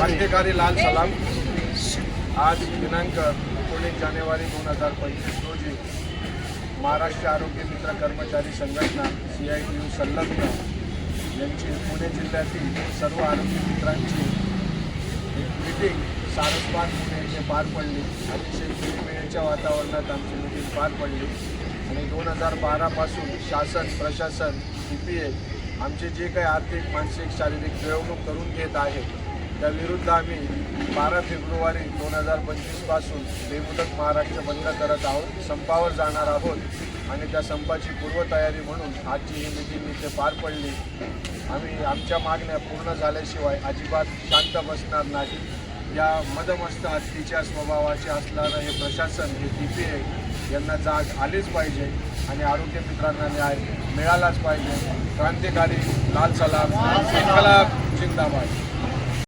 क्रांतिकारी लाल सलाम. आज दिनांक एकोणीस जानेवारी दोन हजार पंचवीस रोजी महाराष्ट्र आरोग्य मित्र कर्मचारी संघटना सी आय टी यू संलग्न यांची पुणे जिल्ह्यातील सर्व आरोग्य मित्रांची एक मिटिंग सारसबाग पुणे येथे पार पडली. अतिशय खेळीमेळीच्या वातावरणात आमची मिटिंग पार पडली. आणि दोन हजार बारापासून शासन प्रशासन ई पी ए आमचे जे काही आर्थिक मानसिक शारीरिक मिळवणूक करून घेत आहे त्याविरुद्ध आम्ही बारा फेब्रुवारी दोन हजार पंचवीसपासून बेमुदत महाराष्ट्र बंद करत आहोत. संपावर जाणार आहोत आणि त्या संपाची पूर्वतयारी म्हणून आजची ही मिटिंग इथे पार पडली. आम्ही आमच्या मागण्या पूर्ण झाल्याशिवाय अजिबात शांत बसणार नाही. या मदमस्त हत्तीच्या स्वभावाचे असणारं हे प्रशासन हे डी पी ए यांना जाग आलीच पाहिजे आणि आरोग्य मित्रांना न्याय मिळालाच पाहिजे. क्रांतिकारी लाल सलाम इन्कलाब जिंदाबाद.